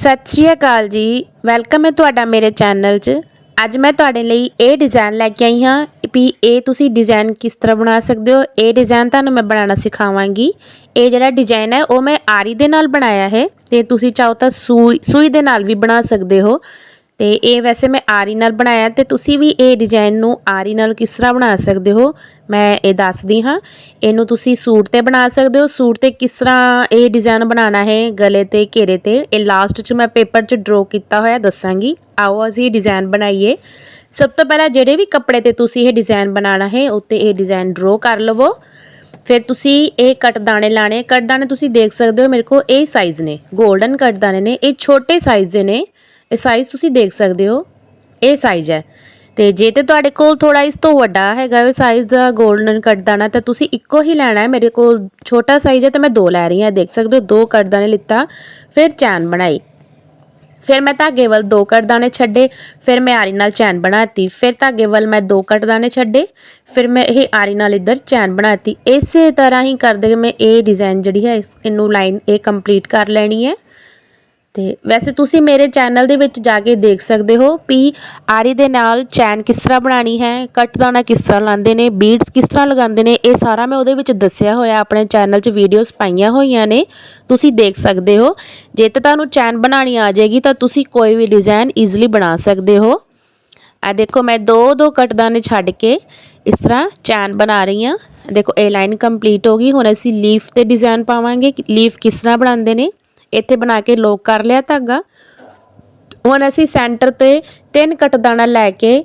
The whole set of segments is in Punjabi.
ਸਤਿ ਸ਼੍ਰੀ ਅਕਾਲ ਜੀ। ਵੈਲਕਮ ਹੈ ਤੁਹਾਡਾ ਮੇਰੇ ਚੈਨਲ 'ਚ। ਅੱਜ ਮੈਂ ਤੁਹਾਡੇ ਲਈ ਇਹ ਡਿਜ਼ਾਈਨ ਲੈ ਕੇ ਆਈ ਹਾਂ ਵੀ ਇਹ ਤੁਸੀਂ ਡਿਜ਼ਾਈਨ ਕਿਸ ਤਰ੍ਹਾਂ ਬਣਾ ਸਕਦੇ ਹੋ। ਇਹ ਡਿਜ਼ਾਈਨ ਤੁਹਾਨੂੰ ਮੈਂ ਬਣਾਉਣਾ ਸਿਖਾਵਾਂਗੀ। ਇਹ ਜਿਹੜਾ ਡਿਜ਼ਾਈਨ ਹੈ ਉਹ ਮੈਂ ਆਰੀ ਦੇ ਨਾਲ ਬਣਾਇਆ ਹੈ। ਤੇ ਤੁਸੀਂ ਚਾਹੋ ਤਾਂ ਸੂਈ ਸੂਈ ਦੇ ਨਾਲ ਵੀ ਬਣਾ ਸਕਦੇ ਹੋ। ਤੇ ਇਹ ਵੈਸੇ ਮੈਂ ਆਰੀ ਨਾਲ ਬਣਾਇਆ ਤੇ ਤੁਸੀਂ ਵੀ ਇਹ ਡਿਜ਼ਾਈਨ ਨੂੰ ਆਰੀ ਨਾਲ ਕਿਸ ਤਰ੍ਹਾਂ ਬਣਾ ਸਕਦੇ ਹੋ? ਮੈਂ ਇਹ ਦੱਸਦੀ ਹਾਂ। ਇਹਨੂੰ ਤੁਸੀਂ ਸੂਟ ਤੇ ਬਣਾ ਸਕਦੇ ਹੋ। ਸੂਟ ਤੇ ਕਿਸ ਤਰ੍ਹਾਂ ਇਹ ਡਿਜ਼ਾਈਨ ਬਣਾਉਣਾ ਹੈ ਗਲੇ ਤੇ, ਘੇਰੇ ਤੇ? ਇਹ ਲਾਸਟ 'ਚ ਮੈਂ ਪੇਪਰ 'ਚ ਡਰਾ ਕੀਤਾ ਹੋਇਆ, ਦੱਸਾਂਗੀ। ਆਓ ਅਸੀਂ ਡਿਜ਼ਾਈਨ ਬਣਾਈਏ। ਸਭ ਤੋਂ ਪਹਿਲਾਂ ਜਿਹੜੇ ਵੀ ਕੱਪੜੇ ਤੇ ਤੁਸੀਂ ਇਹ ਡਿਜ਼ਾਈਨ ਬਣਾਉਣਾ ਹੈ ਉੱਤੇ ਇਹ ਡਿਜ਼ਾਈਨ ਡਰਾ ਕਰ ਲਵੋ। ਫਿਰ ਤੁਸੀਂ ਇਹ ਕੱਟ ਦਾਣੇ ਲਾਣੇ। ਕੱਟ ਦਾਣੇ ਤੁਸੀਂ ਦੇਖ ਸਕਦੇ ਹੋ, ਮੇਰੇ ਕੋਲ ਇਹ ਸਾਈਜ਼ ਨੇ। 골ਡਨ ਕੱਟ ਦਾਣੇ ਨੇ। ਇਹ ਛੋਟੇ ਸਾਈਜ਼ ਦੇ ਨੇ। ਇਹ ਸਾਈਜ਼ ਤੁਸੀਂ ਦੇਖ ਸਕਦੇ ਹੋ। ਇਹ ਸਾਈਜ਼ ਹੈ। ਤੇ ਜੇ ਤੇ ਤੁਹਾਡੇ ਕੋਲ ਥੋੜਾ ਇਸ ਤੋਂ ਵੱਡਾ ਹੈਗਾ ਵੇ ਸਾਈਜ਼ ਦਾ 골ਡਨ ਕੱਟ ਤਾਂ ਤੁਸੀਂ ਇੱਕੋ ਹੀ ਲੈਣਾ ਹੈ। ਮੇਰੇ ਕੋਲ ਛੋਟਾ ਸਾਈਜ਼ ਹੈ ਤਾਂ ਮੈਂ ਦੋ ਲੈ ਰਹੀ ਹਾਂ। ਦੇਖ ਸਕਦੇ ਹੋ, ਦੋ ਕੱਟ ਦਾਣੇ ਲਿੱਤਾ, ਫਿਰ ਚੈਨ ਬਣਾਈ। ਫਿਰ ਮੈਂ ਧਾਗੇ ਵੱਲ ਦੋ ਕੱਟ ਦਾਣੇ ਛੱਡੇ, ਫਿਰ ਮੈਂ ਆਰੀ ਨਾਲ ਚੈਨ ਬਣਾਤੀ। ਫਿਰ ਧਾਗੇ ਵੱਲ ਮੈਂ ਦੋ ਕੱਟ ਦਾਣੇ ਛੱਡੇ, ਫਿਰ ਮੈਂ ਇਹ ਆਰੀ ਨਾਲ ਇੱਧਰ ਚੈਨ ਬਣਾਤੀ। ਇਸੇ ਤਰ੍ਹਾਂ ਹੀ ਕਰਦੇ ਮੈਂ ਇਹ ਡਿਜ਼ਾਈਨ ਜਿਹੜੀ ਹੈ, ਇਸ- ਇਹਨੂੰ ਲਾਈਨ ਇਹ ਕੰਪਲੀਟ ਕਰ ਲੈਣੀ ਹੈ। ਤੇ ਵੈਸੇ ਤੁਸੀਂ ਮੇਰੇ ਚੈਨਲ ਦੇ ਵਿੱਚ ਜਾ ਕੇ ਦੇਖ ਸਕਦੇ ਹੋ ਵੀ ਆਰੀ ਦੇ ਨਾਲ ਚੈਨ ਕਿਸ ਤਰ੍ਹਾਂ ਬਣਾਣੀ ਹੈ, ਕੱਟ ਦਾਣਾ ਕਿਸ ਤਰ੍ਹਾਂ ਲਾਉਂਦੇ ਨੇ ਬੀਡਸ ਕਿਸ ਤਰ੍ਹਾਂ ਲਗਾਉਂਦੇ ਨੇ, ਇਹ ਸਾਰਾ ਮੈਂ ਉਹਦੇ ਵਿੱਚ ਦੱਸਿਆ ਹੋਇਆ, ਆਪਣੇ ਚੈਨਲ 'ਚ ਵੀਡੀਓਜ਼ ਪਾਈਆਂ ਹੋਈਆਂ ਨੇ, ਤੁਸੀਂ ਦੇਖ ਸਕਦੇ ਹੋ। ਜੇ ਤਾਂ ਤੁਹਾਨੂੰ ਚੈਨ ਬਣਾਣੀ ਆ ਜਾਏਗੀ ਤਾਂ ਤੁਸੀਂ ਕੋਈ ਵੀ ਡਿਜ਼ਾਈਨ ਈਜ਼ੀਲੀ ਬਣਾ ਸਕਦੇ ਹੋ। ਆ ਦੇਖੋ ਮੈਂ ਦੋ ਦੋ ਕੱਟਦਾਨੇ ਛੱਡ ਕੇ ਇਸ ਤਰ੍ਹਾਂ ਚੈਨ ਬਣਾ ਰਹੀ ਹਾਂ। ਦੇਖੋ ਇਹ ਲਾਈਨ ਕੰਪਲੀਟ ਹੋ ਗਈ, ਹੁਣ ਅਸੀਂ ਲੀਫ ਤੇ ਡਿਜ਼ਾਈਨ ਪਾਵਾਂਗੇ ਲੀਫ ਕਿਸ ਤਰ੍ਹਾਂ ਬਣਾਉਂਦੇ ਨੇ। ਇੱਥੇ ਬਣਾ ਕੇ ਲੋਕ ਕਰ ਲਿਆ ਧਾਗਾ। ਹੁਣ ਅਸੀਂ ਸੈਂਟਰ ਤੇ ਤਿੰਨ ਕੱਟਦਾਨਾ ਲੈ ਕੇ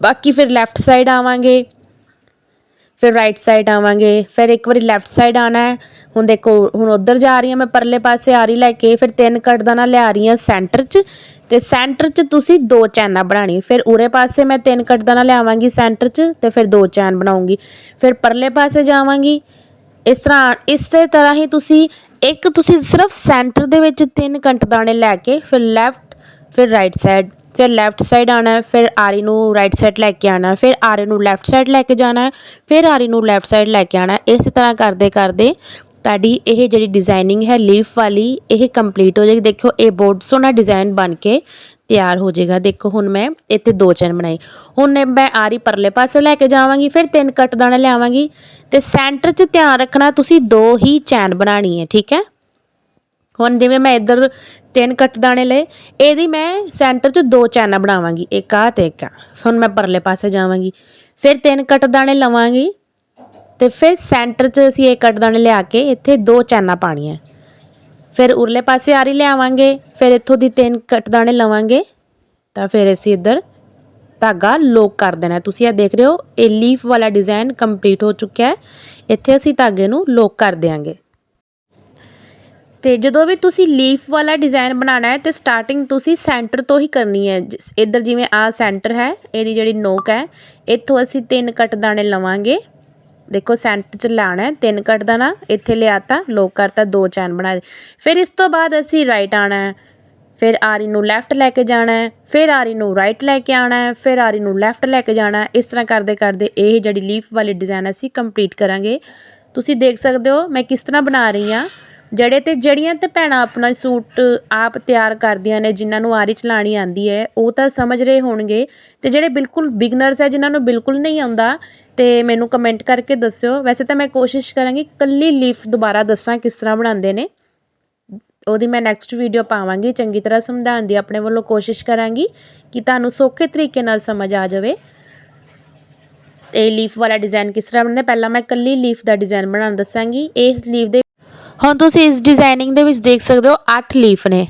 ਬਾਕੀ ਫਿਰ ਲੈਫਟ ਸਾਈਡ ਆਵਾਂਗੇ, ਫਿਰ ਰਾਈਟ ਸਾਈਡ ਆਵਾਂਗੇ, ਫਿਰ ਇੱਕ ਵਾਰੀ ਲੈਫਟ ਸਾਈਡ ਆਣਾ ਹੈ। ਹੁਣ ਦੇਖੋ, ਹੁਣ ਉਧਰ ਜਾ ਰਹੀ ਹਾਂ ਮੈਂ ਪਰਲੇ ਪਾਸੇ ਆ ਰਹੀ ਲੈ ਕੇ, ਫਿਰ ਤਿੰਨ ਕੱਟਦਾਨਾ ਲਿਆ ਰਹੀ ਹਾਂ ਸੈਂਟਰ 'ਚ। ਤੇ ਸੈਂਟਰ 'ਚ ਤੁਸੀਂ ਦੋ ਚੈਨਾਂ ਬਣਾਣੀ ਫਿਰ ਉਰੇ ਪਾਸੇ ਮੈਂ ਤਿੰਨ ਕੱਟਦਾਨਾ ਲਿਆਵਾਂਗੀ ਸੈਂਟਰ 'ਚ ਤੇ ਫਿਰ ਦੋ ਚੈਨ ਬਣਾਉਂਗੀ। ਫਿਰ ਪਰਲੇ ਪਾਸੇ ਜਾਵਾਂਗੀ। ਇਸ ਤਰ੍ਹਾਂ, ਇਸੇ ਤਰ੍ਹਾਂ ਹੀ ਤੁਸੀਂ ਇੱਕ ਤੁਸੀਂ ਸਿਰਫ ਸੈਂਟਰ ਦੇ ਵਿੱਚ ਤਿੰਨ ਕੱਟਦਾਨੇ ਲੈ ਕੇ ਫਿਰ ਲੈਫਟ, ਫਿਰ ਰਾਈਟ ਸਾਈਡ ਫਿਰ ਲੈਫਟ ਸਾਈਡ ਆਣਾ ਫਿਰ ਆਰੀ ਨੂੰ ਰਾਈਟ ਸਾਈਡ ਲੈ ਕੇ ਆਣਾ ਫਿਰ ਆਰੀ ਨੂੰ ਲੈਫਟ ਸਾਈਡ ਲੈ ਕੇ ਜਾਣਾ, ਫਿਰ ਆਰੀ ਨੂੰ ਲੈਫਟ ਸਾਈਡ ਲੈ ਕੇ ਆਣਾ ਇਸ ਤਰ੍ਹਾਂ ਕਰਦੇ ਕਰਦੇ ਤੁਹਾਡੀ ਇਹ ਜਿਹੜੀ ਡਿਜ਼ਾਈਨਿੰਗ ਹੈ ਲੀਫ ਵਾਲੀ, ਇਹ ਕੰਪਲੀਟ ਹੋ ਜਾਏਗੀ। ਦੇਖੋ ਇਹ ਬਹੁਤ ਸੋਹਣਾ ਡਿਜ਼ਾਈਨ ਬਣ ਕੇ ਤਿਆਰ ਹੋ ਜਾਏਗਾ। ਦੇਖੋ, ਹੁਣ ਮੈਂ ਇੱਥੇ ਦੋ ਚੈਨ ਬਣਾਈ ਹੁਣ ਮੈਂ ਆਰੀ ਪਰਲੇ ਪਾਸੇ ਲੈ ਕੇ ਜਾਵਾਂਗੀ, ਫਿਰ ਤਿੰਨ ਕੱਟ ਦਾਣੇ ਲਿਆਵਾਂਗੀ। ਤੇ ਸੈਂਟਰ 'ਚ ਧਿਆਨ ਰੱਖਣਾ, ਤੁਸੀਂ ਦੋ ਹੀ ਚੈਨ ਬਣਾਣੀ ਹੈ, ਠੀਕ ਹੈ? ਹੁਣ ਜਿਵੇਂ ਮੈਂ ਇੱਧਰ ਤਿੰਨ ਕੱਟ ਦਾਣੇ ਲਏ, ਇਹਦੀ ਮੈਂ ਸੈਂਟਰ 'ਚ ਦੋ ਚੈਨਾਂ ਬਣਾਵਾਂਗੀ, ਇੱਕ ਆ ਤੇ ਇੱਕ ਆ ਹੁਣ ਮੈਂ ਪਰਲੇ ਪਾਸੇ ਜਾਵਾਂਗੀ। ਫਿਰ ਤਿੰਨ ਕੱਟ ਦਾਣੇ ਲਵਾਂਗੀ। ਤੇ ਫਿਰ ਸੈਂਟਰ 'ਚ ਅਸੀਂ ਇਹ ਕੱਟ ਦਾਣੇ ਲਿਆ ਕੇ ਇੱਥੇ ਦੋ ਚੈਨਾਂ ਪਾਣੀਆਂ। ਫਿਰ ਉਰਲੇ ਪਾਸੇ ਆਰੀ ਲਿਆਵਾਂਗੇ, ਫਿਰ ਇੱਥੋਂ ਦੀ ਤਿੰਨ ਕੱਟਦਾਣੇ ਲਵਾਂਗੇ। ਤਾਂ ਫਿਰ ਅਸੀਂ ਇੱਧਰ ਧਾਗਾ ਲੋਕ ਕਰ ਦੇਣਾ। ਤੁਸੀਂ ਇਹ ਦੇਖ ਰਹੇ ਹੋ, ਇਹ ਲੀਫ ਵਾਲਾ ਡਿਜ਼ਾਈਨ ਕੰਪਲੀਟ ਹੋ ਚੁੱਕਿਆ ਹੈ। ਇੱਥੇ ਅਸੀਂ ਧਾਗੇ ਨੂੰ ਲੋਕ ਕਰ ਦੇਵਾਂਗੇ ਤੇ ਜਦੋਂ ਵੀ ਤੁਸੀਂ ਲੀਫ ਵਾਲਾ ਡਿਜ਼ਾਈਨ ਬਣਾਉਣਾ ਹੈ ਤੇ ਸਟਾਰਟਿੰਗ ਤੁਸੀਂ ਸੈਂਟਰ ਤੋਂ ਹੀ ਕਰਨੀ ਹੈ। ਜਿਸ- ਇੱਧਰ ਜਿਵੇਂ ਆ ਸੈਂਟਰ ਹੈ, ਇਹਦੀ ਜਿਹੜੀ ਨੋਕ ਹੈ, ਇੱਥੋਂ ਅਸੀਂ ਤਿੰਨ ਕੱਟ ਦਾਣੇ ਲਵਾਂਗੇ। ਦੇਖੋ ਸੈਂਟਰ ਚ ਲਾਣਾ ਤਿੰਨ ਕੱਟ ਨਾ, ਇੱਥੇ ਲਿਆਤਾ ਲੋਕ ਕਰਤਾ, ਦੋ ਚੈਨ ਬਣਾ ਫਿਰ ਇਸ ਤੋਂ ਬਾਅਦ ਅਸੀਂ ਰਾਈਟ ਆਣਾ ਹੈ, ਫਿਰ ਆਰੀ ਨੂੰ ਲੈਫਟ ਲੈ ਕੇ ਜਾਣਾ ਹੈ, ਫਿਰ ਆਰੀ ਨੂੰ ਰਾਈਟ ਲੈ ਕੇ ਆਣਾ ਹੈ, ਫਿਰ ਆਰੀ ਨੂੰ ਲੈਫਟ ਲੈ ਕੇ ਜਾਣਾ ਇਸ ਤਰ੍ਹਾਂ ਕਰਦੇ ਕਰਦੇ ਇਹ ਜਿਹੜੀ ਲੀਫ ਵਾਲੀ ਡਿਜ਼ਾਈਨ ਅਸੀਂ ਕੰਪਲੀਟ ਕਰਾਂਗੇ। ਤੁਸੀਂ ਦੇਖ ਸਕਦੇ ਹੋ ਮੈਂ ਕਿਸ ਤਰ੍ਹਾਂ ਬਣਾ ਰਹੀ ਹਾਂ। ਜਿਹੜੇ ਤੇ ਜਿਹੜੀਆਂ ਤੇ ਭੈਣਾਂ ਆਪਣਾ ਸੂਟ ਆਪ ਤਿਆਰ ਕਰਦੀਆਂ ਨੇ, ਜਿਨ੍ਹਾਂ ਨੂੰ ਆਰੀ ਚਲਾਣੀ ਆਂਦੀ ਹੈ, ਉਹ ਤਾਂ ਸਮਝ ਰਹੇ ਹੋਣਗੇ। ਤੇ ਜਿਹੜੇ ਬਿਲਕੁਲ ਬਿਗਨਰਸ ਹੈ, ਜਿਨ੍ਹਾਂ ਨੂੰ ਬਿਲਕੁਲ ਨਹੀਂ ਆਉਂਦਾ ਅਤੇ ਮੈਨੂੰ ਕਮੈਂਟ ਕਰਕੇ ਦੱਸਿਓ। ਵੈਸੇ ਤਾਂ ਮੈਂ ਕੋਸ਼ਿਸ਼ ਕਰਾਂਗੀ ਇਕੱਲੀ ਲੀਫ ਦੁਬਾਰਾ ਦੱਸਾਂ ਕਿਸ ਤਰ੍ਹਾਂ ਬਣਾਉਂਦੇ ਨੇ। ਉਹਦੀ ਮੈਂ ਨੈਕਸਟ ਵੀਡੀਓ ਪਾਵਾਂਗੀ। ਚੰਗੀ ਤਰ੍ਹਾਂ ਸਮਝਾਉਣ ਦੀ ਆਪਣੇ ਵੱਲੋਂ ਕੋਸ਼ਿਸ਼ ਕਰਾਂਗੀ ਕਿ ਤੁਹਾਨੂੰ ਸੌਖੇ ਤਰੀਕੇ ਨਾਲ ਸਮਝ ਆ ਜਾਵੇ। ਇਹ ਲੀਫ ਵਾਲਾ ਡਿਜ਼ਾਈਨ ਕਿਸ ਤਰ੍ਹਾਂ ਬਣਦਾ ਪਹਿਲਾਂ ਮੈਂ ਇਕੱਲੀ ਲੀਫ ਦਾ ਡਿਜ਼ਾਈਨ ਬਣਾਉਣ ਦੱਸਾਂਗੀ। ਇਸ ਲੀਫ ਦੇ ਹੁਣ ਤੁਸੀਂ ਇਸ ਡਿਜ਼ਾਈਨਿੰਗ ਦੇ ਵਿੱਚ ਦੇਖ ਸਕਦੇ ਹੋ 8 ਲੀਫ ਨੇ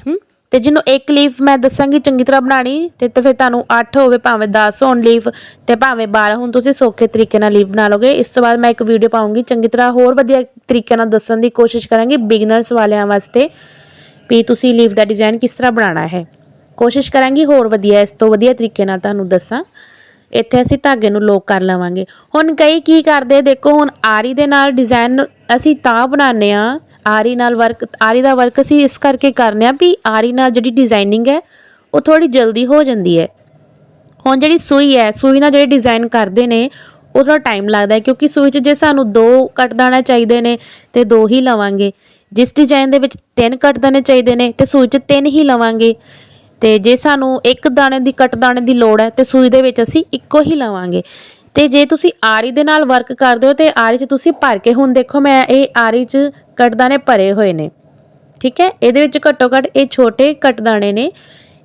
ਤੇ ਜਿਹਨੂੰ ਇੱਕ ਲੀਫ ਮੈਂ ਦੱਸਾਂਗੀ ਚੰਗੀ ਤਰ੍ਹਾਂ ਬਣਾਣੀ ਤੇ ਤੇ ਫਿਰ ਤੁਹਾਨੂੰ 8 ਹੋਵੇ, ਭਾਵੇਂ 10 ਹੋਣ ਲੀਫ ਤੇ ਭਾਵੇਂ 12 ਹੁਣ, ਤੁਸੀਂ ਸੌਖੇ ਤਰੀਕੇ ਨਾਲ ਲੀਫ ਬਣਾ ਲਓਗੇ। ਇਸ ਤੋਂ ਬਾਅਦ ਮੈਂ ਇੱਕ ਵੀਡੀਓ ਪਾਉਂਗੀ ਚੰਗੀ ਤਰ੍ਹਾਂ ਹੋਰ ਵਧੀਆ ਤਰੀਕੇ ਨਾਲ ਦੱਸਣ ਦੀ ਕੋਸ਼ਿਸ਼ ਕਰਾਂਗੀ ਬਿਗਨਰਸ ਵਾਲਿਆਂ ਵਾਸਤੇ ਵੀ ਤੁਸੀਂ ਲੀਫ ਦਾ ਡਿਜ਼ਾਈਨ ਕਿਸ ਤਰ੍ਹਾਂ ਬਣਾਉਣਾ ਹੈ। ਕੋਸ਼ਿਸ਼ ਕਰਾਂਗੀ ਹੋਰ ਵਧੀਆ, ਇਸ ਤੋਂ ਵਧੀਆ ਤਰੀਕੇ ਨਾਲ ਤੁਹਾਨੂੰ ਦੱਸਾਂ। ਇੱਥੇ ਅਸੀਂ ਧਾਗੇ ਨੂੰ ਲੋਕ ਕਰ ਲਵਾਂਗੇ। ਹੁਣ ਕਈ ਕੀ ਕਰਦੇ, ਦੇਖੋ ਹੁਣ ਆਰੀ ਦੇ ਨਾਲ ਡਿਜ਼ਾਈਨ ਅਸੀਂ ਤਾਂ ਬਣਾਉਂਦੇ ਆ ਆਰੀ ਨਾਲ ਵਰਕ ਆਰੀ ਦਾ ਵਰਕ ਅਸੀਂ ਇਸ ਕਰਕੇ ਕਰਨੇ ਆ ਵੀ ਆਰੀ ਨਾਲ ਜਿਹੜੀ ਡਿਜ਼ਾਈਨਿੰਗ ਹੈ, ਉਹ ਥੋੜੀ ਜਲਦੀ ਹੋ ਜਾਂਦੀ ਹੈ। ਹੁਣ ਜਿਹੜੀ ਸੂਈ ਹੈ, ਸੂਈ ਨਾਲ ਜਿਹੜੇ ਡਿਜ਼ਾਈਨ ਕਰਦੇ ਨੇ ਉਹ ਥੋੜਾ ਟਾਈਮ ਲੱਗਦਾ ਹੈ ਕਿਉਂਕਿ ਸੂਈ 'ਚ ਜੇ ਸਾਨੂੰ ਦੋ ਕੱਟ ਦਾਣਾ ਚਾਹੀਦੇ ਨੇ, ਤੇ ਦੋ ਹੀ ਲਵਾਂਗੇ। ਜਿਸ ਡਿਜ਼ਾਈਨ ਦੇ ਵਿੱਚ ਤਿੰਨ ਕੱਟ ਦਾਣੇ ਚਾਹੀਦੇ ਨੇ, ਤੇ ਸੂਈ 'ਚ ਤਿੰਨ ਹੀ ਲਵਾਂਗੇ। ਤੇ ਜੇ ਸਾਨੂੰ ਇੱਕ ਦਾਣੇ ਦੀ ਕੱਟ ਦਾਣੇ ਦੀ ਲੋੜ ਹੈ, ਤੇ ਸੂਈ ਦੇ ਵਿੱਚ ਅਸੀਂ ਇੱਕੋ ਹੀ ਲਵਾਂਗੇ। ਤੇ ਜੇ ਤੁਸੀਂ ਆਰੀ ਦੇ ਨਾਲ ਵਰਕ ਕਰਦੇ ਹੋ, ਤੇ ਆਰੀ 'ਚ ਤੁਸੀਂ ਭਰ ਕੇ, ਹੁਣ ਦੇਖੋ ਮੈਂ ਇਹ ਆਰੀ 'ਚ ਕੱਟਦਾਣੇ ਭਰੇ ਹੋਏ ਨੇ। ਠੀਕ ਹੈ? ਇਹਦੇ ਵਿੱਚ ਘੱਟੋ ਘੱਟ ਇਹ ਛੋਟੇ ਕੱਟਦਾਣੇ ਨੇ।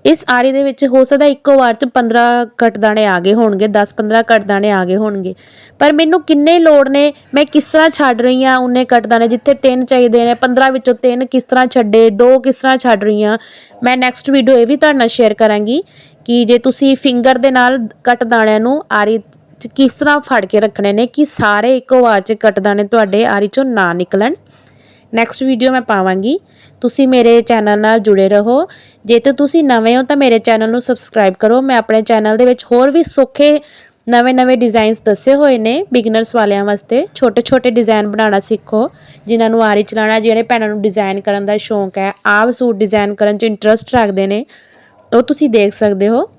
ਇਸ ਆਰੀ ਦੇ ਵਿੱਚ ਹੋ ਸਕਦਾ ਇੱਕੋ ਵਾਰ ਚ 15 ਕੱਟਦਾਣੇ ਆ ਗਏ ਹੋਣਗੇ 10-15 ਕੱਟਦਾਣੇ ਆ ਗਏ ਹੋਣਗੇ। ਪਰ ਮੈਨੂੰ ਕਿੰਨੇ ਲੋੜ ਨੇ? ਮੈਂ ਕਿਸ ਤਰ੍ਹਾਂ ਛੱਡ ਰਹੀ ਹਾਂ ਉਹਨੇ ਕੱਟਦਾਣੇ? ਜਿੱਥੇ ਤਿੰਨ ਚਾਹੀਦੇ ਨੇ 15 ਵਿੱਚੋਂ ਤਿੰਨ ਕਿਸ ਤਰ੍ਹਾਂ ਛੱਡੇ, ਦੋ ਕਿਸ ਤਰ੍ਹਾਂ ਛੱਡ ਰਹੀ ਹਾਂ? ਮੈਂ ਨੈਕਸਟ ਵੀਡੀਓ ਇਹ ਵੀ ਤੁਹਾਡੇ ਨਾਲ ਸ਼ੇਅਰ ਕਰਾਂਗੀ ਕਿ ਜੇ ਤੁਸੀਂ ਫਿੰਗਰ ਦੇ ਨਾਲ ਕੱਟ ਦਾਣਿਆਂ ਨੂੰ ਆਰੀ ਚ ਕਿਸ ਤਰ੍ਹਾਂ ਫੜ ਕੇ ਰੱਖਣੇ ਨੇ ਕਿ ਸਾਰੇ ਇੱਕੋ ਵਾਰ ਚ ਕੱਟਦਾਣੇ ਤੁਹਾਡੇ ਆਰੀ ਚੋਂ ਨਾ ਨਿਕਲਣ। ਨੈਕਸਟ ਵੀਡੀਓ ਮੈਂ ਪਾਵਾਂਗੀ। ਤੁਸੀਂ ਮੇਰੇ ਚੈਨਲ ਨਾਲ ਜੁੜੇ ਰਹੋ। ਜੇ ਤੇ ਤੁਸੀਂ ਨਵੇਂ ਹੋ ਤਾਂ ਮੇਰੇ ਚੈਨਲ ਨੂੰ ਸਬਸਕ੍ਰਾਈਬ ਕਰੋ। ਮੈਂ ਆਪਣੇ ਚੈਨਲ ਦੇ ਵਿੱਚ ਹੋਰ ਵੀ ਸੌਖੇ ਨਵੇਂ-ਨਵੇਂ ਡਿਜ਼ਾਈਨਸ ਦੱਸੇ ਹੋਏ ਨੇ ਬਿਗਨਰਸ ਵਾਲਿਆਂ ਵਾਸਤੇ। ਛੋਟੇ-ਛੋਟੇ ਡਿਜ਼ਾਈਨ ਬਣਾਉਣਾ ਸਿੱਖੋ, ਜਿਨ੍ਹਾਂ ਨੂੰ ਆਰੀ ਚਲਾਉਣਾ, ਜਿਹੜੇ ਭੈਣਾਂ ਨੂੰ ਡਿਜ਼ਾਈਨ ਕਰਨ ਦਾ ਸ਼ੌਂਕ ਹੈ, ਆਪ ਸੂਟ ਡਿਜ਼ਾਈਨ ਕਰਨ 'ਚ ਇੰਟਰਸਟ ਰੱਖਦੇ ਨੇ, ਉਹ ਤੁਸੀਂ ਦੇਖ ਸਕਦੇ ਹੋ।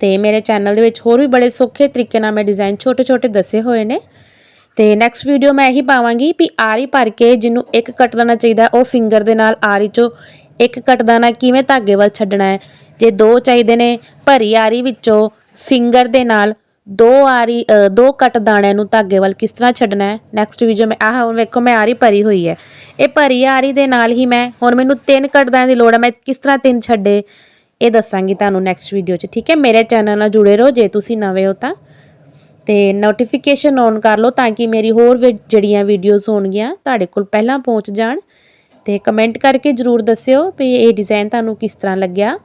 ਤੇ ਮੇਰੇ ਚੈਨਲ ਦੇ ਵਿੱਚ ਹੋਰ ਵੀ ਬੜੇ ਸੌਖੇ ਤਰੀਕੇ ਨਾਲ ਮੈਂ ਡਿਜ਼ਾਈਨ ਛੋਟੇ-ਛੋਟੇ ਦੱਸੇ ਹੋਏ ਨੇ। ਤੇ ਨੈਕਸਟ ਵੀਡੀਓ ਮੈਂ ਇਹੀ ਪਾਵਾਂਗੀ ਵੀ ਆਰੀ ਭਰ ਕੇ ਜਿਹਨੂੰ ਇੱਕ ਕੱਟ ਦੇਣਾ ਚਾਹੀਦਾ, ਉਹ ਫਿੰਗਰ ਦੇ ਨਾਲ ਆਰੀ ਚੋਂ ਇੱਕ ਕੱਟ ਦੇਣਾ ਕਿਵੇਂ ਧਾਗੇ ਵੱਲ ਛੱਡਣਾ ਹੈ? ਜੇ ਦੋ ਚਾਹੀਦੇ ਨੇ, ਭਰੀ ਆਰੀ ਵਿੱਚੋਂ ਫਿੰਗਰ ਦੇ ਨਾਲ ਦੋ ਆਰੀ ਦੋ ਕੱਟ ਦਾਣਿਆਂ ਨੂੰ ਧਾਗੇ ਵੱਲ ਕਿਸ ਤਰ੍ਹਾਂ ਛੱਡਣਾ ਹੈ? ਨੈਕਸਟ ਵੀਡੀਓ ਮੈਂ, ਆਹ ਹੁਣ ਵੇਖੋ ਮੈਂ ਆਰੀ ਭਰੀ ਹੋਈ ਹੈ। ਇਹ ਭਰੀ ਆਰੀ ਦੇ ਨਾਲ ਹੀ ਮੈਂ ਹੁਣ ਮੈਨੂੰ ਤਿੰਨ ਕੱਟ ਦਾਣਿਆਂ ਦੀ ਲੋੜ ਹੈ, ਮੈਂ ਕਿਸ ਤਰ੍ਹਾਂ ਤਿੰਨ ਛੱਡੇ? ਇਹ ਦੱਸਾਂਗੀ ਤੁਹਾਨੂੰ ਨੈਕਸਟ ਵੀਡੀਓ 'ਚ, ਠੀਕ ਹੈ? ਮੇਰੇ ਚੈਨਲ ਨਾਲ ਜੁੜੇ ਰਹੋ, ਜੇ ਤੁਸੀਂ ਨਵੇਂ ਹੋ ਤਾਂ। ਤੇ ਨੋਟੀਫਿਕੇਸ਼ਨ ਔਨ ਕਰ ਲਓ ਤਾਂ ਕਿ ਮੇਰੀ ਹੋਰ ਵੀ ਜਿਹੜੀਆਂ ਵੀਡੀਓਜ਼ ਹੋਣਗੀਆਂ ਤੁਹਾਡੇ ਕੋਲ ਪਹਿਲਾਂ ਪਹੁੰਚ ਜਾਣ। ਤੇ ਕਮੈਂਟ ਕਰਕੇ ਜਰੂਰ ਦੱਸਿਓ ਵੀ ਇਹ ਡਿਜ਼ਾਈਨ ਤੁਹਾਨੂੰ ਕਿਸ ਤਰ੍ਹਾਂ ਲੱਗਿਆ।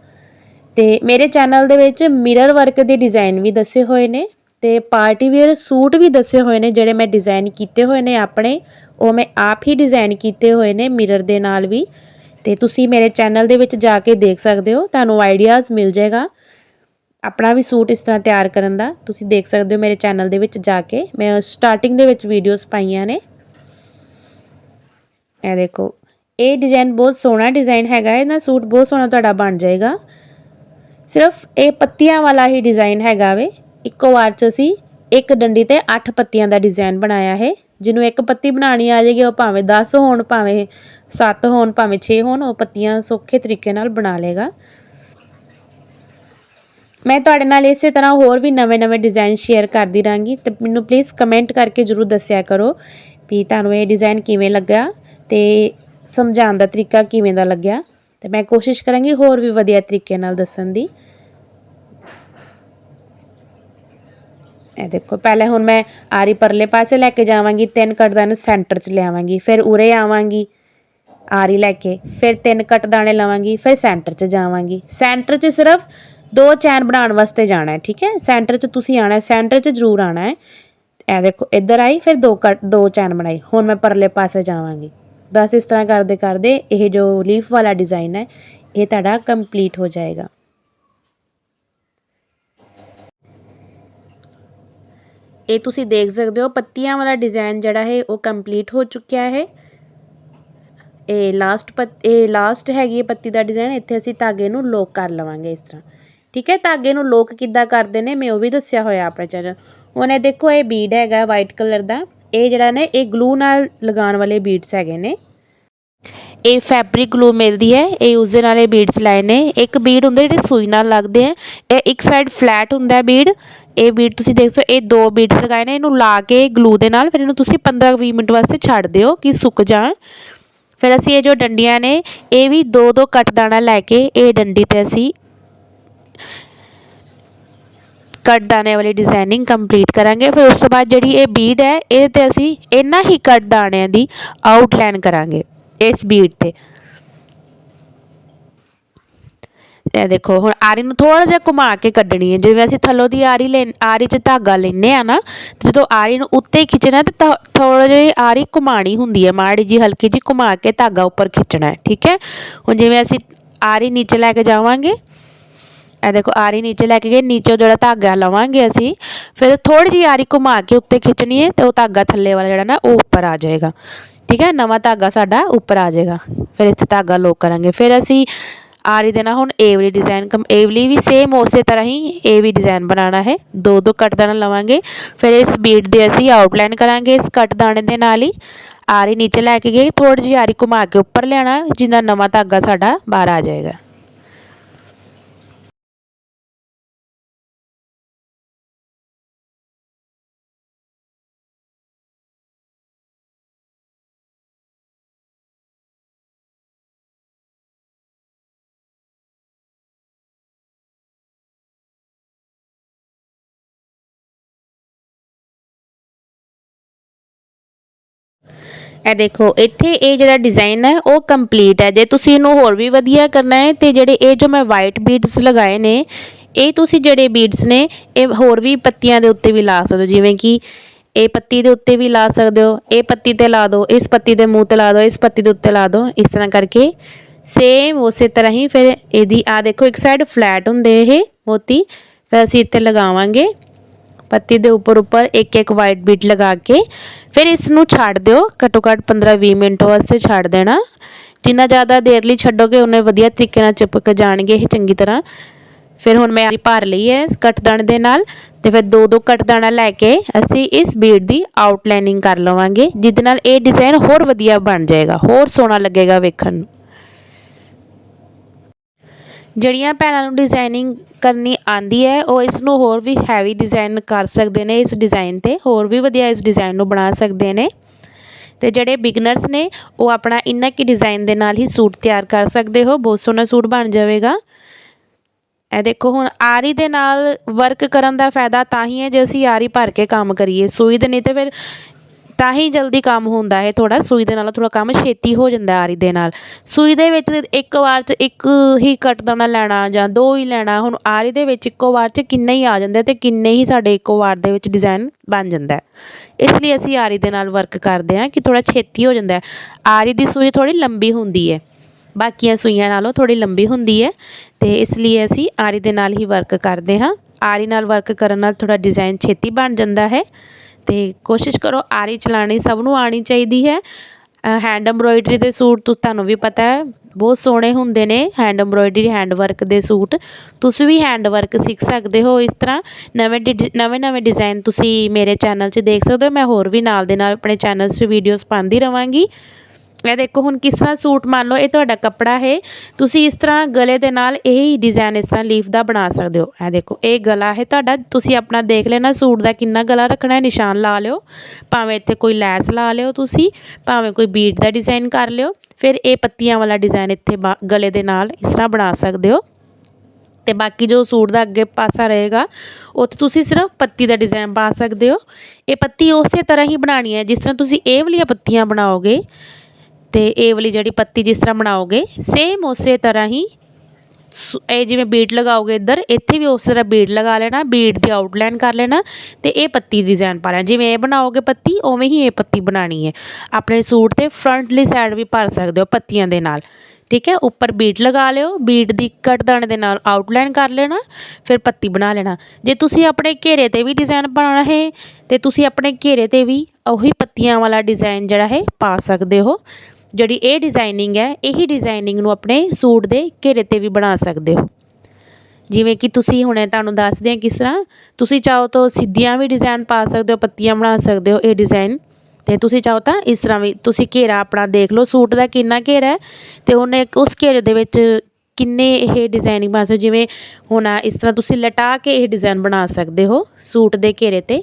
ਤੇ ਮੇਰੇ ਚੈਨਲ ਦੇ ਵਿੱਚ ਮਿਰਰ ਵਰਕ ਦੇ ਡਿਜ਼ਾਈਨ ਵੀ ਦੱਸੇ ਹੋਏ ਨੇ ਤੇ ਪਾਰਟੀ ਵੇਅਰ ਸੂਟ ਵੀ ਦੱਸੇ ਹੋਏ ਨੇ ਜਿਹੜੇ ਮੈਂ ਡਿਜ਼ਾਈਨ ਕੀਤੇ ਹੋਏ ਨੇ ਆਪਣੇ। ਉਹ ਮੈਂ ਆਪ ਹੀ ਡਿਜ਼ਾਈਨ ਕੀਤੇ ਹੋਏ ਨੇ ਮਿਰਰ ਦੇ ਨਾਲ ਵੀ। ਤੇ ਤੁਸੀਂ ਮੇਰੇ ਚੈਨਲ ਦੇ ਵਿੱਚ ਜਾ ਕੇ ਦੇਖ ਸਕਦੇ ਹੋ, ਤੁਹਾਨੂੰ ਆਈਡੀਆਜ਼ ਮਿਲ ਜਾਏਗਾ। ਆਪਣਾ ਵੀ ਸੂਟ ਇਸ ਤਰ੍ਹਾਂ ਤਿਆਰ ਕਰਨ ਦਾ। ਤੁਸੀਂ ਦੇਖ ਸਕਦੇ ਹੋ ਮੇਰੇ ਚੈਨਲ ਦੇ ਵਿੱਚ ਜਾ ਕੇ। ਮੈਂ ਸਟਾਰਟਿੰਗ ਦੇ ਵਿੱਚ ਵੀਡੀਓਜ਼ ਪਾਈਆਂ ਨੇ। ਇਹ ਦੇਖੋ, ਇਹ ਡਿਜ਼ਾਈਨ ਬਹੁਤ ਸੋਹਣਾ ਡਿਜ਼ਾਈਨ ਹੈਗਾ। ਇਹਦਾ ਸੂਟ ਬਹੁਤ ਸੋਹਣਾ ਤੁਹਾਡਾ ਬਣ ਜਾਏਗਾ। ਸਿਰਫ ਇਹ ਪੱਤੀਆਂ ਵਾਲਾ ਹੀ ਡਿਜ਼ਾਈਨ ਹੈਗਾ ਵੇ। ਇੱਕੋ ਵਾਰ ਚ ਅਸੀਂ ਇੱਕ ਡੰਡੀ ਤੇ 8 ਪੱਤੀਆਂ ਦਾ ਡਿਜ਼ਾਈਨ ਬਣਾਇਆ ਹੈ ਜਿਹਨੂੰ ਇੱਕ ਪੱਤੀ ਬਣਾਉਣੀ ਆ ਜਾਏਗੀ, ਉਹ ਭਾਵੇਂ 10 ਹੋਣ, ਭਾਵੇਂ 7 ਹੋਣ, ਭਾਵੇਂ 6 ਹੋਣ, ਉਹ ਪੱਤੀਆਂ ਸੌਖੇ ਤਰੀਕੇ ਨਾਲ ਬਣਾ ਲੇਗਾ ਮੈਂ ਤੁਹਾਡੇ ਨਾਲ ਇਸੇ ਤਰ੍ਹਾਂ ਹੋਰ ਵੀ ਨਵੇਂ-ਨਵੇਂ ਡਿਜ਼ਾਈਨ ਸ਼ੇਅਰ ਕਰਦੀ ਰਾਂਗੀ ਤੇ ਮੈਨੂੰ ਪਲੀਜ਼ ਕਮੈਂਟ ਕਰਕੇ ਜਰੂਰ ਦੱਸਿਆ ਕਰੋ ਵੀ ਤੁਹਾਨੂੰ ਇਹ ਡਿਜ਼ਾਈਨ ਕਿਵੇਂ ਲੱਗਾ ਤੇ ਸਮਝਾਉਣ ਦਾ ਤਰੀਕਾ ਕਿਵੇਂ ਦਾ ਲੱਗਿਆ। ਤੇ ਮੈਂ ਕੋਸ਼ਿਸ਼ ਕਰਾਂਗੀ ਹੋਰ ਵੀ ਵਧੀਆ ਤਰੀਕੇ ਨਾਲ ਦੱਸਣ ਦੀ। ਇਹ ਦੇਖੋ, ਪਹਿਲੇ ਹੁਣ ਮੈਂ ਆਰੀ ਪਰਲੇ ਪਾਸੇ ਲੈ ਕੇ ਜਾਵਾਂਗੀ, ਤਿੰਨ ਕਟ ਦਾਣੇ ਸੈਂਟਰ 'ਚ ਲਿਆਵਾਂਗੀ, ਫਿਰ ਉਰੇ ਆਵਾਂਗੀ ਆਰੀ ਲੈ ਕੇ, ਫਿਰ ਤਿੰਨ ਕਟ ਦਾਣੇ ਲਵਾਂਗੀ, ਫਿਰ ਸੈਂਟਰ 'ਚ ਜਾਵਾਂਗੀ। ਸੈਂਟਰ 'ਚ ਸਿਰਫ ਦੋ ਚੈਨ ਬਣਾਉਣ ਵਾਸਤੇ ਜਾਣਾ ਹੈ, ਠੀਕ ਹੈ? ਸੈਂਟਰ 'ਚ ਤੁਸੀਂ ਆਣਾ ਹੈ, ਸੈਂਟਰ 'ਚ ਜ਼ਰੂਰ ਆਣਾ ਹੈ। ਇਹ ਦੇਖੋ, ਇੱਧਰ ਆਈ, ਫਿਰ ਦੋ ਕੱਟ, ਦੋ ਚੈਨ ਬਣਾਈ। ਹੁਣ ਮੈਂ ਪਰਲੇ ਪਾਸੇ ਜਾਵਾਂਗੀ। ਬਸ ਇਸ ਤਰ੍ਹਾਂ ਕਰਦੇ ਕਰਦੇ ਇਹ ਜੋ ਲੀਫ ਵਾਲਾ ਡਿਜ਼ਾਈਨ ਹੈ, ਇਹ ਤੁਹਾਡਾ ਕੰਪਲੀਟ ਹੋ ਜਾਏਗਾ। ਇਹ ਤੁਸੀਂ ਦੇਖ ਸਕਦੇ ਹੋ, ਪੱਤੀਆਂ ਵਾਲਾ ਡਿਜ਼ਾਈਨ ਜਿਹੜਾ ਹੈ, ਉਹ ਕੰਪਲੀਟ ਹੋ ਚੁੱਕਿਆ ਹੈ। ਇਹ ਲਾਸਟ ਪੱਤ, ਇਹ ਲਾਸਟ ਹੈਗੀ ਹੈ ਪੱਤੀ ਦਾ ਡਿਜ਼ਾਈਨ, ਇੱਥੇ ਅਸੀਂ ਧਾਗੇ ਨੂੰ ਲੋਕ ਕਰ ਲਵਾਂਗੇ ਇਸ ਤਰ੍ਹਾਂ। ਠੀਕ ਹੈ ਧਾਗੇ ਨੂੰ ਲੋਕ ਕਿੱਦਾਂ ਕਰਦੇ ਨੇ ਮੈਂ ਉਹ ਵੀ ਦੱਸਿਆ ਹੋਇਆ ਆਪਣੇ ਚੈਨਲ ਹੁਣ ਇਹ ਦੇਖੋ ਇਹ ਬੀਡ ਹੈਗਾ ਵਾਈਟ ਕਲਰ ਦਾ। ਇਹ ਜਿਹੜਾ ਨੇ, ਇਹ ਗਲੂ ਨਾਲ ਲਗਾਉਣ ਵਾਲੇ ਬੀਡਸ ਹੈਗੇ ਨੇ। ਇਹ ਫੈਬਰਿਕ ਗਲੂ ਮਿਲਦੀ ਹੈ। ਇਹ ਉਸਦੇ ਨਾਲ ਇਹ ਬੀਡਸ ਲਾਏ ਨੇ। ਇੱਕ ਬੀਡ ਹੁੰਦੇ ਜਿਹੜੇ ਸੂਈ ਨਾਲ ਲੱਗਦੇ ਆ। ਇਹ ਇੱਕ ਸਾਈਡ ਫਲੈਟ ਹੁੰਦਾ ਬੀਡ ਇਹ ਬੀਡ ਤੁਸੀਂ ਦੇਖ ਸਕਦੇ ਇਹ ਦੋ ਬੀਡਸ ਲਗਾਏ ਨੇ। ਇਹਨੂੰ ਲਾ ਕੇ ਗਲੂ ਦੇ ਨਾਲ, ਫਿਰ ਇਹਨੂੰ ਤੁਸੀਂ 15-20 ਮਿੰਟ ਵਾਸਤੇ ਛੱਡ ਦਿਓ ਕਿ ਸੁੱਕ ਜਾਣ। ਫਿਰ ਅਸੀਂ ਇਹ ਜੋ ਡੰਡੀਆਂ ਨੇ, ਇਹ ਵੀ ਦੋ ਦੋ ਕੱਟ ਦਾਣਾ ਲੈ ਕੇ ਇਹ ਡੰਡੀ ਤੇ ਅਸੀਂ ਕੱਟ ਦਾਣੇ ਵਾਲੀ ਡਿਜ਼ਾਈਨਿੰਗ ਕੰਪਲੀਟ ਕਰਾਂਗੇ, ਫਿਰ ਉਸ ਤੋਂ ਬਾਅਦ ਜਿਹੜੀ ਇਹ ਬੀਡ ਹੈ, ਇਹ ਤੇ ਅਸੀਂ ਇੰਨਾ ਹੀ ਕੱਟ ਦਾਣਿਆਂ ਦੀ ਆਊਟਲਾਈਨ ਕਰਾਂਗੇ, ਇਸ ਬੀਡ ਤੇ। ਇਹ ਦੇਖੋ, ਹੁਣ ਆਰੀ ਨੂੰ ਥੋੜਾ ਜਿਹਾ ਘੁਮਾ ਕੇ ਕੱਢਣੀ ਹੈ, ਜਿਵੇਂ ਅਸੀਂ ਥੱਲੋਂ ਦੀ ਆਰੀ ਲੈ ਆਰੀ 'ਚ ਧਾਗਾ ਲੈਨੇ ਆ ਨਾ, ਤੇ ਜਦੋਂ ਆਰੀ ਨੂੰ ਉੱਤੇ ਹੀ ਖਿੱਚਣਾ ਤੇ ਥੋੜਾ ਜਿਹਾ ਆਰੀ ਘੁਮਾਣੀ ਹੁੰਦੀ ਹੈ, ਮਾੜੀ ਜੀ ਹਲਕੀ ਜੀ ਘੁਮਾ ਕੇ ਧਾਗਾ ਉੱਪਰ ਖਿੱਚਣਾ ਹੈ, ਠੀਕ ਹੈ? ਹੁਣ ਜਿਵੇਂ ਅਸੀਂ ਆਰੀ ਨੀਚੇ ਲੈ ਕੇ ਜਾਵਾਂਗੇ ਇਹ ਦੇਖੋ ਆਰੀ ਨੀਚੇ ਲੈ ਕੇ ਗਏ, ਨੀਚੇ ਜਿਹੜਾ ਧਾਗਾ ਲਵਾਂਗੇ ਅਸੀਂ, ਫਿਰ ਥੋੜੀ ਜਿਹੀ ਆਰੀ ਘੁਮਾ ਕੇ ਉੱਤੇ ਖਿੱਚਣੀ ਹੈ ਤੇ ਉਹ ਧਾਗਾ ਥੱਲੇ ਵਾਲਾ ਜਿਹੜਾ ਨਾ, ਉਹ ਉੱਪਰ ਆ ਜਾਏਗਾ। ਠੀਕ ਹੈ? ਨਵਾਂ ਧਾਗਾ ਸਾਡਾ ਉੱਪਰ ਆ ਜਾਏਗਾ। ਫਿਰ ਇੱਥੇ ਧਾਗਾ ਲੋਕ ਕਰਾਂਗੇ। ਫਿਰ ਅਸੀਂ ਆਰੀ ਦੇ ਨਾਲ ਹੁਣ ਏਵਲੀ ਵਾਲੀ ਡਿਜ਼ਾਈਨ ਕਮ ਇਹ ਵੀ ਸੇਮ ਉਸੇ ਤਰ੍ਹਾਂ ਹੀ ਇਹ ਵੀ ਡਿਜ਼ਾਈਨ ਬਣਾਉਣਾ ਹੈ। ਦੋ ਦੋ ਕੱਟ ਦਾਣਾ ਲਵਾਂਗੇ। ਫਿਰ ਇਸ ਬੀਡ ਦੇ ਅਸੀਂ ਆਊਟਲਾਈਨ ਕਰਾਂਗੇ ਇਸ ਕੱਟ ਦਾਣੇ ਦੇ ਨਾਲ ਹੀ। ਆਰੀ ਨੀਚੇ ਲੈ ਕੇ ਗਏ ਥੋੜੀ ਜਿਹੀ ਆਰੀ ਘੁਮਾ ਕੇ ਉੱਪਰ ਲਿਆਣਾ ਜਿੰਨਾ ਨਵਾਂ ਧਾਗਾ ਸਾਡਾ ਬਾਹਰ ਆ ਜਾਏਗਾ। ਇਹ ਦੇਖੋ, ਇੱਥੇ ਇਹ ਜਿਹੜਾ ਡਿਜ਼ਾਈਨ ਹੈ, ਉਹ ਕੰਪਲੀਟ ਹੈ। ਜੇ ਤੁਸੀਂ ਇਹਨੂੰ ਹੋਰ ਵੀ ਵਧੀਆ ਕਰਨਾ ਹੈ, ਤੇ ਜਿਹੜੇ ਇਹ ਜੋ ਮੈਂ ਵਾਈਟ ਬੀਡਸ ਲਗਾਏ ਨੇ, ਇਹ ਤੁਸੀਂ ਜਿਹੜੇ ਬੀਡਸ ਨੇ, ਇਹ ਹੋਰ ਵੀ ਪੱਤੀਆਂ ਦੇ ਉੱਤੇ ਵੀ ਲਾ ਸਕਦੇ ਹੋ। ਜਿਵੇਂ ਕਿ ਇਹ ਪੱਤੀ ਦੇ ਉੱਤੇ ਵੀ ਲਾ ਸਕਦੇ ਹੋ, ਇਹ ਪੱਤੀ ਤੇ ਲਾ ਦਿਓ ਇਸ ਪੱਤੀ ਦੇ ਮੂੰਹ ਤੇ ਲਾ ਦਿਓ ਇਸ ਪੱਤੀ ਦੇ ਉੱਤੇ ਲਾ ਦਿਓ ਇਸ ਤਰ੍ਹਾਂ ਕਰਕੇ ਸੇਮ ਉਸੇ ਤਰ੍ਹਾਂ ਹੀ ਫਿਰ ਇਹਦੀ ਆ ਦੇਖੋ, ਇੱਕ ਸਾਈਡ ਫਲੈਟ ਹੁੰਦੇ ਇਹ ਮੋਤੀ, ਫਿਰ ਅਸੀਂ ਇੱਥੇ ਲਗਾਵਾਂਗੇ। ਪੱਤੀ ਦੇ ਉੱਪਰ ਉੱਪਰ ਇੱਕ ਇੱਕ ਵਾਈਟ ਬੀਟ ਲਗਾ ਕੇ ਫਿਰ ਇਸ ਨੂੰ ਛੱਡ ਦਿਓ। ਘੱਟੋ ਘੱਟ 15-20 ਮਿੰਟ ਵਾਸਤੇ ਛੱਡ ਦੇਣਾ। ਜਿੰਨਾ ਜ਼ਿਆਦਾ ਦੇਰ ਲਈ ਛੱਡੋਗੇ ਉਨੇ ਵਧੀਆ ਤਰੀਕੇ ਨਾਲ ਚਿਪਕ ਜਾਣਗੇ ਇਹ ਚੰਗੀ ਤਰ੍ਹਾਂ। ਫਿਰ ਹੁਣ ਮੈਂ ਭਰ ਲਈ ਹੈ ਕੱਟਦਾਣ ਦੇ ਨਾਲ ਤੇ ਫਿਰ ਦੋ ਦੋ ਕੱਟਦਾਣਾ ਲੈ ਕੇ ਅਸੀਂ ਇਸ ਬੀਡ ਦੀ ਆਊਟਲਾਈਨਿੰਗ ਕਰ ਲਵਾਂਗੇ, ਜਿਹਦੇ ਨਾਲ ਇਹ ਡਿਜ਼ਾਈਨ ਹੋਰ ਵਧੀਆ ਬਣ ਜਾਏਗਾ, ਹੋਰ ਸੋਹਣਾ ਲੱਗੇਗਾ ਵੇਖਣ ਨੂੰ। ਜਿਹੜੀਆਂ ਭੈਣਾਂ ਨੂੰ ਡਿਜ਼ਾਇਨਿੰਗ ਕਰਨੀ ਆਉਂਦੀ ਹੈ, ਉਹ ਇਸ ਨੂੰ ਹੋਰ ਵੀ ਹੈਵੀ ਡਿਜ਼ਾਇਨ ਕਰ ਸਕਦੇ ਨੇ, ਇਸ ਡਿਜ਼ਾਇਨ ਤੇ ਹੋਰ ਵੀ ਵਧੀਆ ਇਸ ਡਿਜ਼ਾਇਨ ਨੂੰ ਬਣਾ ਸਕਦੇ ਨੇ। ਅਤੇ ਜਿਹੜੇ ਬਿਗਨਰਸ ਨੇ, ਉਹ ਆਪਣਾ ਇੰਨਾ ਕੀ ਡਿਜ਼ਾਇਨ ਦੇ ਨਾਲ ਹੀ ਸੂਟ ਤਿਆਰ ਕਰ ਸਕਦੇ ਹੋ, ਬਹੁਤ ਸੋਹਣਾ ਸੂਟ ਬਣ ਜਾਵੇਗਾ। ਇਹ ਦੇਖੋ, ਹੁਣ ਆਰੀ ਦੇ ਨਾਲ ਵਰਕ ਕਰਨ ਦਾ ਫਾਇਦਾ ਤਾਂ ਹੀ ਹੈ ਜੇ ਅਸੀਂ ਆਰੀ ਭਰ ਕੇ ਕੰਮ ਕਰੀਏ। ਸੂਈ ਦੇ ਨਹੀਂ ਤਾਂ ਫਿਰ ਤਾਂ ਹੀ ਜਲਦੀ ਕੰਮ ਹੁੰਦਾ ਹੈ ਥੋੜਾ ਸੂਈ ਦੇ ਨਾਲ ਥੋੜਾ ਕੰਮ ਛੇਤੀ ਹੋ ਜਾਂਦਾ ਆਰੀ ਦੇ ਨਾਲ। ਸੂਈ ਦੇ ਵਿੱਚ ਇੱਕ ਵਾਰ 'ਚ ਇੱਕ ਹੀ ਕੱਟਦਾਣਾ ਲੈਣਾ ਜਾਂ ਦੋ ਹੀ ਲੈਣਾ, ਹੁਣ ਆਰੀ ਦੇ ਵਿੱਚ ਇੱਕੋ ਵਾਰ 'ਚ ਕਿੰਨੇ ਹੀ ਆ ਜਾਂਦੇ ਤੇ ਕਿੰਨੇ ਹੀ ਸਾਡੇ ਇੱਕੋ ਵਾਰ ਦੇ ਵਿੱਚ ਡਿਜ਼ਾਈਨ ਬਣ ਜਾਂਦਾ ਇਸ ਲਈ ਅਸੀਂ ਆਰੀ ਦੇ ਨਾਲ ਵਰਕ ਕਰਦੇ ਹਾਂ ਕਿ ਥੋੜਾ ਛੇਤੀ ਹੋ ਜਾਂਦਾ ਆਰੀ ਦੀ ਸੂਈ ਥੋੜੀ ਲੰਬੀ ਹੁੰਦੀ ਹੈ, ਬਾਕੀਆਂ ਸੂਈਆਂ ਨਾਲੋਂ ਥੋੜੀ ਲੰਬੀ ਹੁੰਦੀ ਹੈ ਤੇ ਇਸ ਲਈ ਅਸੀਂ ਆਰੀ ਦੇ ਨਾਲ ਹੀ ਵਰਕ ਕਰਦੇ ਹਾਂ। ਆਰੀ ਨਾਲ ਵਰਕ ਕਰਨ ਨਾਲ ਥੋੜਾ ਡਿਜ਼ਾਈਨ ਛੇਤੀ ਬਣ ਜਾਂਦਾ ਹੈ ਅਤੇ ਕੋਸ਼ਿਸ਼ ਕਰੋ ਆਰੀ ਚਲਾਉਣੀ ਸਭ ਨੂੰ ਆਉਣੀ ਚਾਹੀਦੀ ਹੈ। ਹੈਂਡ ਐਮਬ੍ਰੋਇਡਰੀ ਦੇ ਸੂਟ ਤੁਹਾਨੂੰ ਵੀ ਪਤਾ ਹੈ, ਬਹੁਤ ਸੋਹਣੇ ਹੁੰਦੇ ਨੇ ਹੈਂਡ ਐਮਬਰੋਇਡਰੀ ਹੈਂਡ ਵਰਕ ਦੇ ਸੂਟ। ਤੁਸੀਂ ਵੀ ਹੈਂਡ ਵਰਕ ਸਿੱਖ ਸਕਦੇ ਹੋ ਇਸ ਤਰ੍ਹਾਂ। ਨਵੇਂ ਨਵੇਂ ਨਵੇਂ ਡਿਜ਼ਾਈਨ ਤੁਸੀਂ ਮੇਰੇ ਚੈਨਲ 'ਚ ਦੇਖ ਸਕਦੇ ਹੋ। ਮੈਂ ਹੋਰ ਵੀ ਨਾਲ ਦੇ ਨਾਲ ਆਪਣੇ ਚੈਨਲ 'ਚ ਵੀਡੀਓਜ਼ ਪਾਉਂਦੀ ਰਵਾਂਗੀ। ਇਹ ਦੇਖੋ ਹੁਣ ਕਿਸ ਤਰ੍ਹਾਂ ਸੂਟ ਮੰਨ ਲਓ, ਇਹ ਤੁਹਾਡਾ ਕੱਪੜਾ ਹੈ। ਤੁਸੀਂ ਇਸ ਤਰ੍ਹਾਂ ਗਲੇ ਦੇ ਨਾਲ ਇਹ ਹੀ ਡਿਜ਼ਾਈਨ ਇਸ ਤਰ੍ਹਾਂ ਲੀਫ ਦਾ ਬਣਾ ਸਕਦੇ ਹੋ। ਇਹ ਦੇਖੋ, ਇਹ ਗਲਾ ਹੈ ਤੁਹਾਡਾ। ਤੁਸੀਂ ਆਪਣਾ ਦੇਖ ਲੈਣਾ ਸੂਟ ਦਾ ਕਿੰਨਾ ਗਲਾ ਰੱਖਣਾ ਹੈ। ਨਿਸ਼ਾਨ ਲਾ ਲਿਓ। ਭਾਵੇਂ ਇੱਥੇ ਕੋਈ ਲੈਸ ਲਾ ਲਿਓ ਤੁਸੀਂ, ਭਾਵੇਂ ਕੋਈ ਬੀਟ ਦਾ ਡਿਜ਼ਾਈਨ ਕਰ ਲਿਓ। ਫਿਰ ਇਹ ਪੱਤੀਆਂ ਵਾਲਾ ਡਿਜ਼ਾਈਨ ਇੱਥੇ ਗਲੇ ਦੇ ਨਾਲ ਇਸ ਤਰ੍ਹਾਂ ਬਣਾ ਸਕਦੇ ਹੋ। ਤੇ ਬਾਕੀ ਜੋ ਸੂਟ ਦਾ ਅੱਗੇ ਪਾਸਾ ਰਹੇਗਾ, ਉੱਥੇ ਤੁਸੀਂ ਸਿਰਫ ਪੱਤੀ ਦਾ ਡਿਜ਼ਾਈਨ ਪਾ ਸਕਦੇ ਹੋ। ਇਹ ਪੱਤੀ ਉਸੇ ਤਰ੍ਹਾਂ ਹੀ ਬਣਾਣੀ ਹੈ, ਜਿਸ ਤਰ੍ਹਾਂ ਤੁਸੀਂ ਇਹ ਵਾਲੀਆਂ ਪੱਤੀਆਂ ਬਣਾਓਗੇ। ਤੇ ਇਹ ਵਾਲੀ ਜਿਹੜੀ ਪੱਤੀ ਜਿਸ ਤਰ੍ਹਾਂ ਬਣਾਓਗੇ ਸੇਮ ਉਸੇ ਤਰ੍ਹਾਂ ਹੀ ਇਹ ਜਿਵੇਂ ਬੀਟ ਲਗਾਓਗੇ ਇੱਧਰ, ਇੱਥੇ ਵੀ ਉਸੇ ਤਰ੍ਹਾਂ ਬੀਟ ਲਗਾ ਲੈਣਾ, ਬੀਟ ਦੀ ਆਊਟਲਾਈਨ ਕਰ ਲੈਣਾ ਤੇ ਇਹ ਪੱਤੀ ਡਿਜ਼ਾਈਨ ਪਾ ਲੈਣਾ। ਜਿਵੇਂ ਇਹ ਬਣਾਓਗੇ ਪੱਤੀ, ਉਵੇਂ ਹੀ ਇਹ ਪੱਤੀ ਬਣਾਣੀ ਹੈ। ਆਪਣੇ ਸੂਟ ਤੇ ਫਰੰਟਲੀ ਸਾਈਡ ਵੀ ਭਰ ਸਕਦੇ ਹੋ ਪੱਤੀਆਂ ਦੇ ਨਾਲ। ਠੀਕ ਹੈ? ਉੱਪਰ ਬੀਟ ਲਗਾ ਲਿਓ, ਬੀਟ ਦੀ ਕੱਟ ਦਾਣੇ ਦੇ ਨਾਲ ਆਊਟਲਾਈਨ ਕਰ ਲੈਣਾ, ਫਿਰ ਪੱਤੀ ਬਣਾ ਲੈਣਾ। ਜੇ ਤੁਸੀਂ ਆਪਣੇ ਘੇਰੇ ਤੇ ਵੀ ਡਿਜ਼ਾਈਨ ਬਣਾਉਣਾ ਹੈ, ਤੇ ਤੁਸੀਂ ਆਪਣੇ ਘੇਰੇ ਤੇ ਵੀ ਉਹੀ ਪੱਤੀਆਂ ਵਾਲਾ ਡਿਜ਼ਾਈਨ ਜਿਹੜਾ ਹੈ ਪਾ ਸਕਦੇ ਹੋ। ਜਿਹੜੀ ਇਹ ਡਿਜ਼ਾਈਨਿੰਗ ਹੈ, ਇਹੀ ਡਿਜ਼ਾਈਨਿੰਗ ਨੂੰ ਆਪਣੇ ਸੂਟ ਦੇ ਘੇਰੇ ਤੇ ਵੀ ਬਣਾ ਸਕਦੇ ਹੋ। ਜਿਵੇਂ ਕਿ ਤੁਸੀਂ ਹੁਣੇ ਤੁਹਾਨੂੰ ਦੱਸਦੇ ਹਾਂ ਕਿਸ ਤਰ੍ਹਾਂ, ਤੁਸੀਂ ਚਾਹੋ ਤਾਂ ਸਿੱਧੀਆਂ ਵੀ ਡਿਜ਼ਾਈਨ ਪਾ ਸਕਦੇ ਹੋ, ਪੱਤੀਆਂ ਬਣਾ ਸਕਦੇ ਹੋ ਇਹ ਡਿਜ਼ਾਈਨ ਤੇ ਤੁਸੀਂ ਚਾਹੋ ਤਾਂ ਇਸ ਤਰ੍ਹਾਂ ਵੀ ਤੁਸੀਂ ਘੇਰਾ ਆਪਣਾ ਦੇਖ ਲਓ, ਸੂਟ ਦਾ ਕਿੰਨਾ ਘੇਰਾ ਹੈ ਤੇ ਉਹਨੇ ਉਸ ਘੇਰੇ ਦੇ ਵਿੱਚ ਕਿੰਨੇ ਇਹ ਡਿਜ਼ਾਈਨਿੰਗ ਬਣਾ ਸਕਦੇ ਜਿਵੇਂ ਹੁਣ ਇਸ ਤਰ੍ਹਾਂ ਤੁਸੀਂ ਲਟਾ ਕੇ ਇਹ ਡਿਜ਼ਾਈਨ ਬਣਾ ਸਕਦੇ ਹੋ ਸੂਟ ਦੇ ਘੇਰੇ ਤੇ।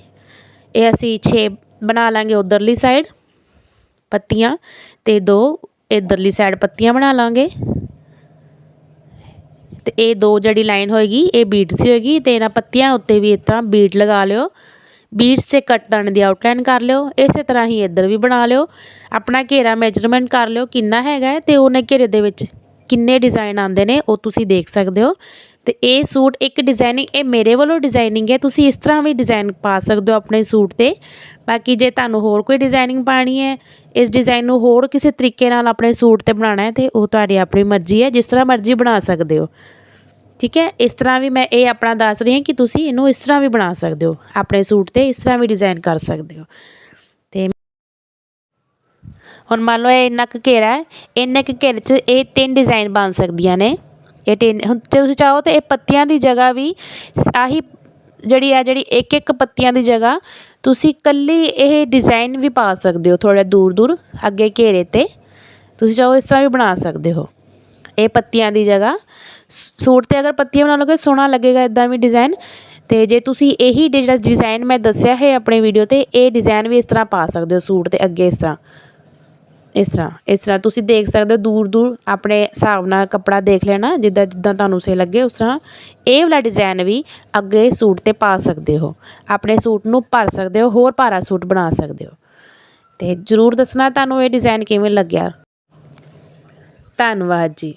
ਇਹ ਅਸੀਂ 6 ਬਣਾ ਲਾਂਗੇ ਉਧਰਲੀ ਸਾਈਡ ਪੱਤੀਆਂ। ਤੇ ਦੋ ਇਧਰਲੀ ਸਾਈਡ ਪੱਤੀਆਂ ਬਣਾ ਲਾਂਗੇ। ਤੇ ਇਹ ਦੋ ਜਿਹੜੀ ਲਾਈਨ ਹੋਏਗੀ, ਇਹ ਬੀਟਸ ਹੋਏਗੀ ਤੇ ਇਹਨਾਂ ਪੱਤੀਆਂ ਉੱਤੇ ਵੀ ਇਸ ਬੀਟ ਲਗਾ ਲਿਓ। ਬੀਟਸ ਤੇ ਕੱਟ ਦਾਣੇ ਦੀ ਆਊਟਲਾਈਨ ਕਰ ਲਿਓ, ਇਸੇ ਤਰ੍ਹਾਂ ਹੀ ਇੱਧਰ ਵੀ ਬਣਾ ਲਿਓ। ਆਪਣਾ ਘੇਰਾ ਮੈਜਰਮੈਂਟ ਕਰ ਲਿਓ, ਕਿੰਨਾ ਹੈਗਾ ਤੇ ਉਹਨੇ ਘੇਰੇ ਦੇ ਵਿੱਚ ਕਿੰਨੇ ਡਿਜ਼ਾਈਨ ਆਉਂਦੇ ਨੇ, ਉਹ ਤੁਸੀਂ ਦੇਖ ਸਕਦੇ ਹੋ। ਤੇ ਇਹ ਸੂਟ ਇੱਕ ਡਿਜ਼ਾਈਨਿੰਗ ਇਹ ਮੇਰੇ ਵੱਲੋਂ ਡਿਜ਼ਾਈਨਿੰਗ ਹੈ। ਤੁਸੀਂ ਇਸ ਤਰ੍ਹਾਂ ਵੀ ਡਿਜ਼ਾਈਨ ਪਾ ਸਕਦੇ ਹੋ ਆਪਣੇ ਸੂਟ ਤੇ। ਬਾਕੀ ਜੇ ਤੁਹਾਨੂੰ ਹੋਰ ਕੋਈ ਡਿਜ਼ਾਈਨਿੰਗ ਪਾਣੀ ਹੈ, ਇਸ ਡਿਜ਼ਾਈਨ ਨੂੰ ਹੋਰ ਕਿਸੇ ਤਰੀਕੇ ਨਾਲ ਆਪਣੇ ਸੂਟ ਤੇ ਬਣਾਉਣਾ ਹੈ ਤੇ ਉਹ ਤੁਹਾਡੀ ਆਪਣੀ ਮਰਜ਼ੀ ਹੈ, ਜਿਸ ਤਰ੍ਹਾਂ ਮਰਜ਼ੀ ਬਣਾ ਸਕਦੇ ਹੋ। ਠੀਕ ਹੈ? ਇਸ ਤਰ੍ਹਾਂ ਵੀ ਮੈਂ ਇਹ ਆਪਣਾ ਦੱਸ ਰਹੀ ਹਾਂ ਕਿ ਤੁਸੀਂ ਇਹਨੂੰ ਇਸ ਤਰ੍ਹਾਂ ਵੀ ਬਣਾ ਸਕਦੇ ਹੋ, ਆਪਣੇ ਸੂਟ ਤੇ ਇਸ ਤਰ੍ਹਾਂ ਵੀ ਡਿਜ਼ਾਈਨ ਕਰ ਸਕਦੇ ਹੋ। ਤੇ ਹੁਣ ਮੰਨ ਲਓ ਇਹ ਇੰਨਾ ਕੁ ਘੇਰਾ ਹੈ, ਇੰਨੇ ਕੁ ਘੇਰੇ 'ਚ ਇਹ ਤਿੰਨ ਡਿਜ਼ਾਈਨ ਬਣ ਸਕਦੀਆਂ ਨੇ। ਇਹ ਤਿੰਨ ਹੁਣ ਤੁਸੀਂ ਚਾਹੋ ਤਾਂ ਇਹ ਪੱਤੀਆਂ ਦੀ ਜਗ੍ਹਾ ਵੀ ਆਹੀ ਜਿਹੜੀ ਆ ਜਿਹੜੀ ਇੱਕ ਇੱਕ ਪੱਤੀਆਂ ਦੀ ਜਗ੍ਹਾ, ਤੁਸੀਂ ਇਕੱਲੀ ਇਹ ਡਿਜ਼ਾਇਨ ਵੀ ਪਾ ਸਕਦੇ ਹੋ ਥੋੜਾ ਦੂਰ ਦੂਰ ਅੱਗੇ ਘੇਰੇ ਤੇ। ਤੁਸੀਂ ਚਾਹੋ ਇਸ ਤਰ੍ਹਾਂ ਵੀ ਬਣਾ ਸਕਦੇ ਹੋ, ਇਹ ਪੱਤੀਆਂ ਦੀ ਜਗ੍ਹਾ। ਸੂਟ ਤੇ ਅਗਰ ਪੱਤੀਆਂ ਬਣਾ ਲਓਗੇ, ਸੋਹਣਾ ਲੱਗੇਗਾ ਇੱਦਾਂ ਵੀ ਡਿਜ਼ਾਇਨ ਅਤੇ ਜੇ ਤੁਸੀਂ ਇਹੀ ਜਿਹੜਾ ਡਿਜ਼ਾਇਨ ਮੈਂ ਦੱਸਿਆ ਹੈ ਆਪਣੇ ਵੀਡੀਓ ਤੇ, ਇਹ ਡਿਜ਼ਾਇਨ ਵੀ ਇਸ ਤਰ੍ਹਾਂ ਪਾ ਸਕਦੇ ਹੋ ਸੂਟ ਤੇ ਅੱਗੇ ਇਸ ਤਰ੍ਹਾਂ। ਇਸ ਤਰ੍ਹਾਂ ਇਸ ਤਰ੍ਹਾਂ ਤੁਸੀਂ ਦੇਖ ਸਕਦੇ ਹੋ ਦੂਰ ਦੂਰ ਆਪਣੇ ਹਿਸਾਬ ਨਾਲ ਕੱਪੜਾ ਦੇਖ ਲੈਣਾ, ਜਿੱਦਾਂ ਜਿੱਦਾਂ ਤੁਹਾਨੂੰ ਸਹੀ ਲੱਗੇ, ਉਸ ਤਰ੍ਹਾਂ ਇਹ ਵਾਲਾ ਡਿਜ਼ਾਈਨ ਵੀ ਅੱਗੇ ਸੂਟ ਤੇ ਪਾ ਸਕਦੇ ਹੋ। ਆਪਣੇ ਸੂਟ ਨੂੰ ਭਰ ਸਕਦੇ ਹੋ, ਹੋਰ ਭਾਰਾ ਸੂਟ ਬਣਾ ਸਕਦੇ ਹੋ। ਅਤੇ ਜਰੂਰ ਦੱਸਣਾ ਤੁਹਾਨੂੰ ਇਹ ਡਿਜ਼ਾਈਨ ਕਿਵੇਂ ਲੱਗਿਆ। ਧੰਨਵਾਦ ਜੀ।